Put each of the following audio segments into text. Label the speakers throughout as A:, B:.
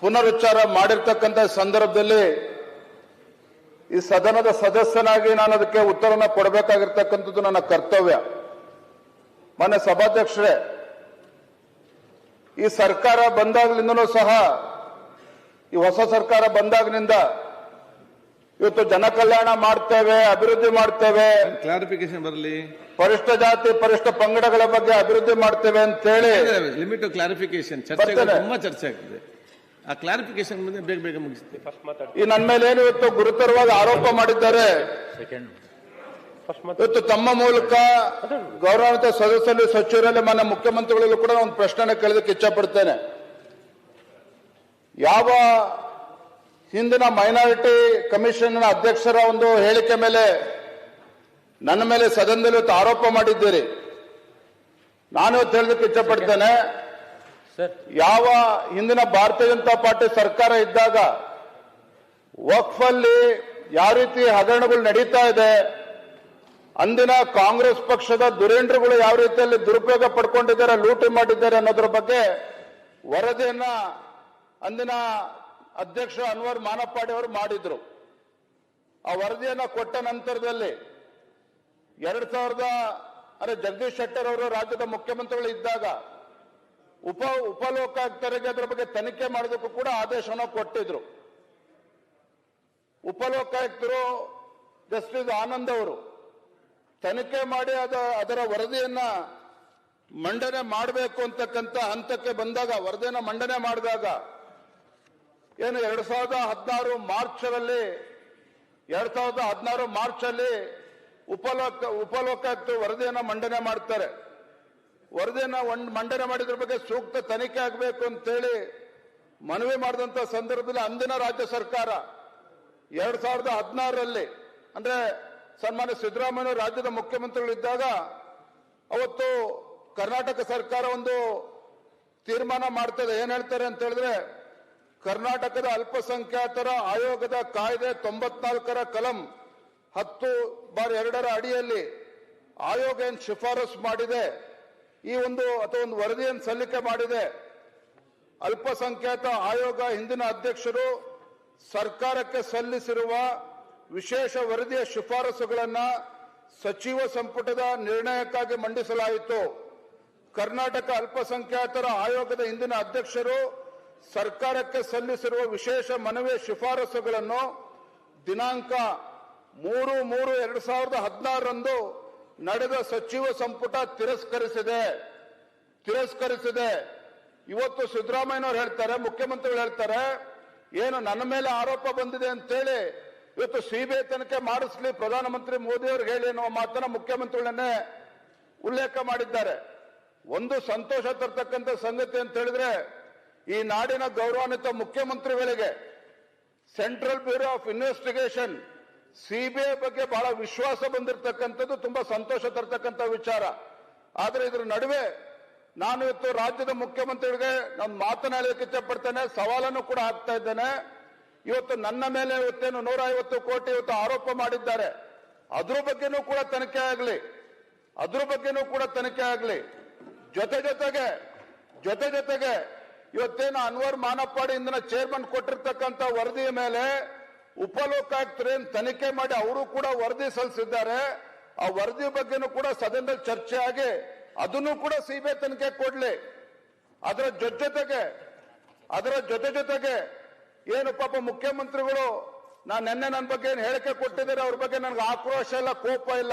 A: ಪುನರುಚ್ಚಾರ ಮಾಡಿರ್ತಕ್ಕಂಥ ಸಂದರ್ಭದಲ್ಲಿ ಈ ಸದನದ ಸದಸ್ಯನಾಗಿ ನಾನು ಅದಕ್ಕೆ ಉತ್ತರನ ಕೊಡಬೇಕಾಗಿರ್ತಕ್ಕಂಥದ್ದು ನನ್ನ ಕರ್ತವ್ಯ. ಮಾನ್ಯ ಸಭಾಧ್ಯಕ್ಷರೇ ಈ ಸರ್ಕಾರ ಬಂದಾಗ್ಲಿಂದನೂ ಸಹ ಈ ಹೊಸ ಸರ್ಕಾರ ಬಂದಾಗಿನಿಂದ ಇವತ್ತು ಜನಕಲ್ಯಾಣ ಮಾಡ್ತೇವೆ ಅಭಿವೃದ್ಧಿ ಮಾಡ್ತೇವೆ.
B: ಕ್ಲಾರಿಫಿಕೇಶನ್ ಬರಲಿ?
A: ಪರಿಷ್ಠ ಜಾತಿ ಪರಿಷ್ಠ ಪಂಗಡಗಳ ಬಗ್ಗೆ ಅಭಿವೃದ್ಧಿ ಮಾಡ್ತೇವೆ ಅಂತೇಳಿ
B: ಲಿಮಿಟ್ ಕ್ಲಾರಿಫಿಕೇಶನ್ ಚರ್ಚೆ. ತುಂಬಾ ಚರ್ಚೆ ಆಗ್ತದೆ. ಆ ಕ್ಲಾರಿಫಿಕೇಶನ್ ಮುಂದೆ ಬೇಗ ಬೇಗ ಮುಗಿಸ್ತೇವೆ
A: ಈ ನನ್ನ ಮೇಲೆ ಏನು ಇವತ್ತು ಗುರುತರವಾಗಿ ಆರೋಪ ಮಾಡಿದ್ದಾರೆ? ಇವತ್ತು ತಮ್ಮ ಮೂಲಕ ಗೌರವಾನ್ವಿತ ಸದಸ್ಯರು ಸಚಿವರಲ್ಲಿ ಮಾನ್ಯ ಮುಖ್ಯಮಂತ್ರಿಗಳಲ್ಲೂ ಕೂಡ ಒಂದು ಪ್ರಶ್ನೆ ಕೇಳೋದಕ್ಕೆ ಇಚ್ಛಪಡ್ತೇನೆ. ಯಾವ ಹಿಂದಿನ ಮೈನಾರಿಟಿ ಕಮಿಷನ್ ಅಧ್ಯಕ್ಷರ ಒಂದು ಹೇಳಿಕೆ ಮೇಲೆ ನನ್ನ ಮೇಲೆ ಸದನದಲ್ಲಿ ಇವತ್ತು ಆರೋಪ ಮಾಡಿದ್ದೀರಿ? ನಾನು ಇವತ್ತು ಹೇಳೋದಕ್ಕೆ ಇಚ್ಛಪಡ್ತೇನೆ ಯಾವ ಹಿಂದಿನ ಭಾರತೀಯ ಜನತಾ ಪಾರ್ಟಿ ಸರ್ಕಾರ ಇದ್ದಾಗ ವಕ್ಫ್ ಅಲ್ಲಿ ಯಾವ ರೀತಿ ಹಗರಣಗಳು ನಡೀತಾ ಇದೆ, ಅಂದಿನ ಕಾಂಗ್ರೆಸ್ ಪಕ್ಷದ ದುರೇಂದ್ರಗಳು ಯಾವ ರೀತಿಯಲ್ಲಿ ದುರುಪಯೋಗ ಪಡ್ಕೊಂಡಿದ್ದಾರೆ, ಲೂಟಿ ಮಾಡಿದ್ದಾರೆ ಅನ್ನೋದ್ರ ಬಗ್ಗೆ ವರದಿಯನ್ನ ಅಂದಿನ ಅಧ್ಯಕ್ಷ ಅನ್ವರ್ ಮಾನಪ್ಪಾಡಿ ಅವರು ಮಾಡಿದ್ರು. ಆ ವರದಿಯನ್ನ ಕೊಟ್ಟ ನಂತರದಲ್ಲಿ ಎರಡ್ ಸಾವಿರದ ಅಂದ್ರೆ ಜಗದೀಶ್ ಶೆಟ್ಟರ್ ಅವರು ರಾಜ್ಯದ ಮುಖ್ಯಮಂತ್ರಿಗಳು ಇದ್ದಾಗ ಉಪ ಉಪಲೋಕಾಯುಕ್ತರಿಗೆ ಅದರ ಬಗ್ಗೆ ತನಿಖೆ ಮಾಡೋದಕ್ಕೂ ಕೂಡ ಆದೇಶವನ್ನು ಕೊಟ್ಟಿದ್ರು. ಉಪಲೋಕಾಯುಕ್ತರು ಜಸ್ಟಿಸ್ ಆನಂದ್ ಅವರು ತನಿಖೆ ಮಾಡಿ ಅದ, ಅದರ ವರದಿಯನ್ನ ಮಂಡನೆ ಮಾಡಬೇಕು ಅಂತಕ್ಕಂಥ ಹಂತಕ್ಕೆ ಬಂದಾಗ, ವರದಿಯನ್ನು ಮಂಡನೆ ಮಾಡಿದಾಗ ಏನು ಎರಡ್ ಸಾವಿರದ ಹದಿನಾರು ಮಾರ್ಚ್ ಎರಡ್ ಸಾವಿರದ ಹದಿನಾರು ಮಾರ್ಚ್ ಅಲ್ಲಿ ಉಪಲೋಕ, ಉಪಲೋಕಾಯುಕ್ತರು ವರದಿಯನ್ನ ಮಂಡನೆ ಮಾಡ್ತಾರೆ. ವರದಿಯನ್ನ ಒಂದು ಮಂಡನೆ ಮಾಡಿದ್ರ ಬಗ್ಗೆ ಸೂಕ್ತ ತನಿಖೆ ಆಗಬೇಕು ಅಂತೇಳಿ ಮನವಿ ಮಾಡಿದಂತ ಸಂದರ್ಭದಲ್ಲಿ ಅಂದಿನ ರಾಜ್ಯ ಸರ್ಕಾರ ಎರಡ್ ಸಾವಿರದ ಹದಿನಾರರಲ್ಲಿ, ಅಂದ್ರೆ ಸನ್ಮಾನ್ಯ ಸಿದ್ದರಾಮಯ್ಯ ರಾಜ್ಯದ ಮುಖ್ಯಮಂತ್ರಿಗಳಿದ್ದಾಗ ಅವತ್ತು ಕರ್ನಾಟಕ ಸರ್ಕಾರ ಒಂದು ತೀರ್ಮಾನ ಮಾಡ್ತದೆ. ಏನ್ ಹೇಳ್ತಾರೆ ಅಂತ ಹೇಳಿದ್ರೆ, ಕರ್ನಾಟಕದ ಅಲ್ಪಸಂಖ್ಯಾತರ ಆಯೋಗದ ಕಾಯ್ದೆ ತೊಂಬತ್ನಾಲ್ಕರ ಕಲಂ ಹತ್ತು ಬಾರ್ ಎರಡರ ಅಡಿಯಲ್ಲಿ ಆಯೋಗ ಏನ್ ಶಿಫಾರಸು ಮಾಡಿದೆ ಈ ಒಂದು ಅಥವಾ ಒಂದು ವರದಿಯನ್ನು ಸಲ್ಲಿಕೆ ಮಾಡಿದೆ. ಅಲ್ಪಸಂಖ್ಯಾತ ಆಯೋಗ ಹಿಂದಿನ ಅಧ್ಯಕ್ಷರು ಸರ್ಕಾರಕ್ಕೆ ಸಲ್ಲಿಸಿರುವ ವಿಶೇಷ ವರದಿಯ ಶಿಫಾರಸುಗಳನ್ನು ಸಚಿವ ಸಂಪುಟದ ನಿರ್ಣಯಕ್ಕಾಗಿ ಮಂಡಿಸಲಾಯಿತು. ಕರ್ನಾಟಕ ಅಲ್ಪಸಂಖ್ಯಾತರ ಆಯೋಗದ ಹಿಂದಿನ ಅಧ್ಯಕ್ಷರು ಸರ್ಕಾರಕ್ಕೆ ಸಲ್ಲಿಸಿರುವ ವಿಶೇಷ ಮನವಿಯ ಶಿಫಾರಸುಗಳನ್ನು ದಿನಾಂಕ ಮೂರು ಮೂರು ಎರಡು ಸಾವಿರದ ಹದಿನಾರರಂದು ನಡೆದ ಸಚಿವ ಸಂಪುಟ ತಿರಸ್ಕರಿಸಿದೆ. ತಿರಸ್ಕರಿಸಿದೆ. ಇವತ್ತು ಸಿದ್ದರಾಮಯ್ಯನವರು ಹೇಳ್ತಾರೆ, ಮುಖ್ಯಮಂತ್ರಿಗಳು ಹೇಳ್ತಾರೆ, ಏನು ನನ್ನ ಮೇಲೆ ಆರೋಪ ಬಂದಿದೆ ಅಂತೇಳಿ ಇವತ್ತು ಸಿಬಿಐ ತನಿಖೆ ಮಾಡಿಸ್ಲಿ, ಪ್ರಧಾನಮಂತ್ರಿ ಮೋದಿ ಹೇಳಿ ಅನ್ನುವ ಮಾತನ್ನ ಮುಖ್ಯಮಂತ್ರಿಗಳನ್ನೇ ಉಲ್ಲೇಖ ಮಾಡಿದ್ದಾರೆ. ಒಂದು ಸಂತೋಷ ತರ್ತಕ್ಕಂಥ ಸಂಗತಿ ಅಂತ ಹೇಳಿದ್ರೆ, ಈ ನಾಡಿನ ಗೌರವಾನ್ವಿತ ಮುಖ್ಯಮಂತ್ರಿಗಳಿಗೆ central bureau of investigation CBI ಬಗ್ಗೆ ಬಹಳ ವಿಶ್ವಾಸ ಬಂದಿರತಕ್ಕಂಥದ್ದು, ತುಂಬಾ ಸಂತೋಷ ತರ್ತಕ್ಕಂಥ ವಿಚಾರ. ಆದ್ರೆ ಇದ್ರ ನಡುವೆ ನಾನು ಇವತ್ತು ರಾಜ್ಯದ ಮುಖ್ಯಮಂತ್ರಿಗಳಿಗೆ ನಾನು ಮಾತನಾಡಲಿಕ್ಕೆ ಇಚ್ಛಪಡ್ತೇನೆ, ಸವಾಲನ್ನು ಕೂಡ ಹಾಕ್ತಾ ಇದ್ದೇನೆ. ಇವತ್ತು ನನ್ನ ಮೇಲೆ ಇವತ್ತೇನು ನೂರ ಕೋಟಿ ಇವತ್ತು ಆರೋಪ ಮಾಡಿದ್ದಾರೆ. ಅದ್ರ ಬಗ್ಗೆನೂ ಕೂಡ ತನಿಖೆ ಆಗಲಿ. ಅದ್ರ ಬಗ್ಗೆನೂ ಕೂಡ ತನಿಖೆ ಆಗಲಿ. ಜೊತೆ ಜೊತೆಗೆ ಜೊತೆ ಜೊತೆಗೆ ಇವತ್ತೇನು ಅನ್ವರ್ ಮಾನಪ್ಪಾಡಿ ಇಂದಿನ ಚೇರ್ಮನ್ ಕೊಟ್ಟಿರ್ತಕ್ಕಂಥ ವರದಿಯ ಮೇಲೆ ಉಪಲೋಕಾಯುಕ್ತರೇನ್ ತನಿಖೆ ಮಾಡಿ ಅವರು ಕೂಡ ವರದಿ ಸಲ್ಲಿಸಿದ್ದಾರೆ. ಆ ವರದಿ ಬಗ್ಗೆನೂ ಕೂಡ ಸದನದಲ್ಲಿ ಚರ್ಚೆ ಆಗಿ ಅದನ್ನು ಕೂಡ ಸಿಬಿಐ ತನಿಖೆ ಕೊಡ್ಲಿ. ಅದರ ಜೊತೆ ಜೊತೆಗೆ, ಅದರ ಜೊತೆ ಜೊತೆಗೆ ಏನು ಪಾಪ ಮುಖ್ಯಮಂತ್ರಿಗಳು, ನಾನು ನಿನ್ನೆ ನನ್ನ ಬಗ್ಗೆ ಏನು ಹೇಳಿಕೆ ಕೊಟ್ಟಿದ್ದಾರೆ, ಅವ್ರ ಬಗ್ಗೆ ನನಗೆ ಆಕ್ರೋಶ ಇಲ್ಲ, ಕೋಪ ಇಲ್ಲ.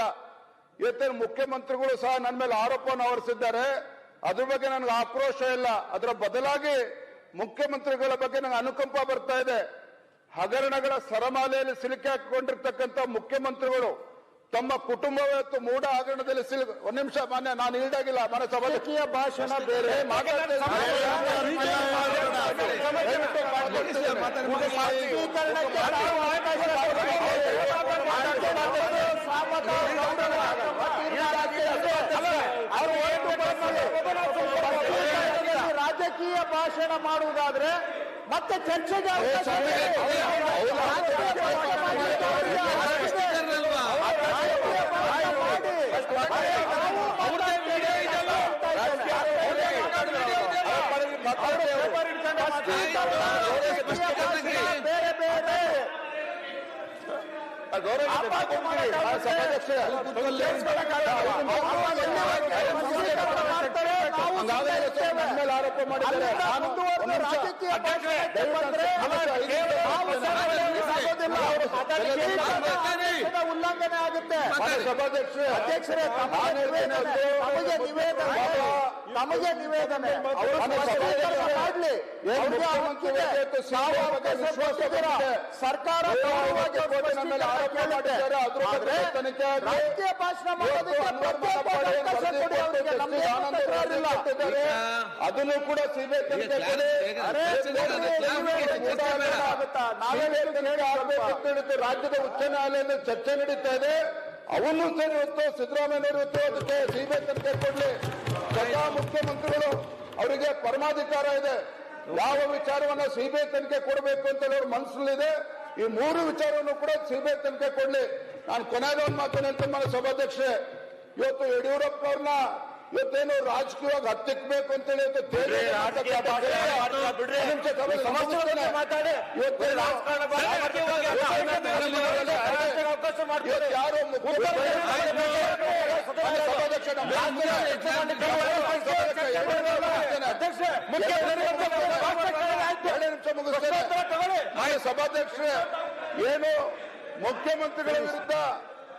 A: ಇವತ್ತೇನು ಮುಖ್ಯಮಂತ್ರಿಗಳು ಸಹ ನನ್ನ ಮೇಲೆ ಆರೋಪವನ್ನು ಹೊರಿಸಿದ್ದಾರೆ. ಅದ್ರ ಬಗ್ಗೆ ನನಗೆ ಆಕ್ರೋಶ ಇಲ್ಲ. ಅದರ ಬದಲಾಗಿ ಮುಖ್ಯಮಂತ್ರಿಗಳ ಬಗ್ಗೆ ನನಗೆ ಅನುಕಂಪ ಬರ್ತಾ ಇದೆ. ಹಗರಣಗಳ ಸರಮಾಲೆಯಲ್ಲಿ ಸಿಲುಕಿ ಹಾಕಿಕೊಂಡಿರ್ತಕ್ಕಂಥ ಮುಖ್ಯಮಂತ್ರಿಗಳು ತಮ್ಮ ಕುಟುಂಬ ಇವತ್ತು ಮೂಢ ಹಗರಣದಲ್ಲಿ ಸಿಲುಕ ಒಂದ್ ನಿಮಿಷ ಮಾನ್ಯ ನಾನು ಈಡಾಗಿಲ್ಲ ಮನೆ ಸಭಾಧ್ಯಕ್ಷೀಯ ಭಾಷಣ ಬೇರೆ
C: ರಾಜಕೀಯ ಭಾಷಣ ಮಾಡುವುದಾದ್ರೆ ಮತ್ತೆ ಚರ್ಚೆಗೆ ಬೇರೆ ಬೇರೆ
A: ಗೌರವ ಮೇಲೆ ಆರೋಪ ಮಾಡಿದ್ದಾರೆ
C: ರಾಜಕೀಯ ಉಲ್ಲಂಘನೆ ಆಗುತ್ತೆ
A: ಸಭಾಧ್ಯಕ್ಷರೇ
C: ಅಧ್ಯಕ್ಷರೇ ತಮಗೆ ನಿವೇದನೆ ತಮಗೆ ನಿವೇದನೆ ಮಾಡಲಿ ಸರ್ಕಾರ ರಾಜಕೀಯ ಭಾಷಣ ಮಾಡೋದಕ್ಕೆ
A: ಪ್ರತ್ಯೇಕ
C: ಅವಕಾಶ ಕೊಡಿ ಅವರಿಗೆ ನಮ್ಗೆ ತಕರಾರಿಲ್ಲ
A: ಅದನ್ನು ಕೂಡ ರಾಜ್ಯದ ಉಚ್ಚ ನ್ಯಾಯಾಲಯದಲ್ಲಿ ಚರ್ಚೆ ನಡೀತಾ ಇದೆ. ಅವನು ಸರಿ ಇರುತ್ತೋ ಸಿದ್ದರಾಮಯ್ಯ ಇರುತ್ತೋ ಅದಕ್ಕೆ ಸಿಬಿಐ ತನಿಖೆ ಕೊಡ್ಲಿ. ಸದಾ ಮುಖ್ಯಮಂತ್ರಿಗಳು ಅವರಿಗೆ ಪರಮಾಧಿಕಾರ ಇದೆ. ಯಾವ ವಿಚಾರವನ್ನ ಸಿಬಿಐ ತನಿಖೆ ಕೊಡಬೇಕು ಅಂತ ಹೇಳಿ ಮನಸ್ಸಲ್ಲಿದೆ ಈ ಮೂರು ವಿಚಾರವನ್ನು ಕೂಡ ಸಿಬಿಐ ತನಿಖೆ ಕೊಡ್ಲಿ. ನಾನು ಕೊನೆಯದೊಂದು ಮಾತೇನೆ ಅಂತ ಸಭಾಧ್ಯಕ್ಷೆ ಇವತ್ತು ಯಡಿಯೂರಪ್ಪನವ್ರನ್ನ ಇವತ್ತೇನೋ ರಾಜಕೀಯವಾಗಿ ಹತ್ತಿಕ್ಬೇಕು ಅಂತೇಳಿ ಯಾರೋ ಸಭಾಧ್ಯಕ್ಷ ಏನು ಮುಖ್ಯಮಂತ್ರಿಗಳ ವಿರುದ್ಧ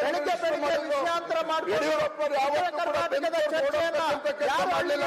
C: ಬೆಳಿಗ್ಗೆ ಬೆಳಿಗ್ಗೆ
A: ಯಾವ ಮಾಡಿ
C: ಕರ್ನಾಟಕದ ಚರ್ಚೆಯನ್ನ
A: ಯಾರು ಮಾಡಲಿಲ್ಲ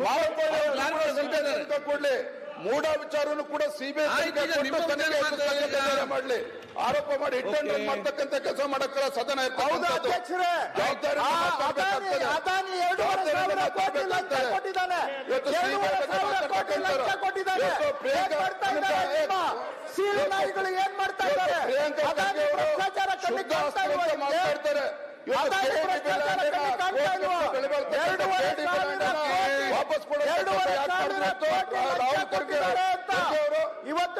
A: ಬಾಳಕೋಳಿ ತನಿಖೆ ಕೊಡ್ಲಿ ಮೂಢ ವಿಚಾರವನ್ನು ಕೂಡ ಸಿಬಿಐ ಮಾಡಲಿ. ಆರೋಪ ಮಾಡಿ ಹಿಟ್ಟು ಮಾಡ್ತಕ್ಕಂತ ಕೆಲಸ ಮಾಡಕ್ಕ ಸದನ
C: ಏನ್ ಮಾಡ್ತಾ ಇದ್ದಾರೆ ಕೊಡಿಸ್ಕೊಡಕ್ಕೆ
A: ರಾಹುಲ್ ಖರ್ಗೆ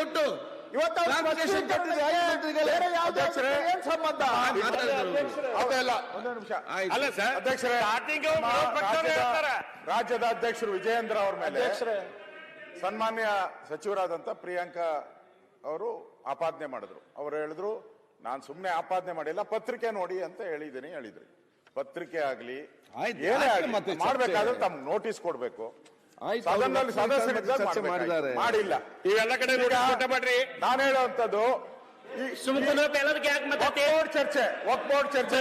B: ಕೊಟ್ಟು
C: ಇವತ್ತು ಸಂಬಂಧ?
D: ರಾಜ್ಯದ ಅಧ್ಯಕ್ಷರು ವಿಜಯೇಂದ್ರ ಅವ್ರ ಮೇಲೆ ಸನ್ಮಾನ್ಯ ಸಚಿವರಾದಂತ ಪ್ರಿಯಾಂಕಾ ಅವರು ಆಪಾದನೆ ಮಾಡಿದ್ರು. ಅವ್ರು ಹೇಳಿದ್ರು ನಾನು ಸುಮ್ಮನೆ ಆಪಾದನೆ ಮಾಡಿಲ್ಲ ಪತ್ರಿಕೆ ನೋಡಿ ಅಂತ ಹೇಳಿದ್ದೀನಿ ಹೇಳಿದ್ರು. ಪತ್ರಿಕೆ ಏನೇ ಆಗ್ಲಿ ಮಾಡ್ಬೇಕಾದ್ರೆ ತಮ್ಗೆ ನೋಟಿಸ್ ಕೊಡ್ಬೇಕು. ಸದನದಲ್ಲಿ
B: ಮಾಡಿದ್ದಾರೆ.
D: ಮಾಡಿಲ್ಲ.
E: ಇವೆಲ್ಲ ಕಡೆ ಮಾಡ್ರಿ
D: ನಾನು ಹೇಳುವಂತದ್ದು ಚರ್ಚೆ ಒಕ್ಬೋರ್ಡ್ ಚರ್ಚೆ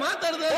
D: ಮಾತಾಡಿದ್ರೆ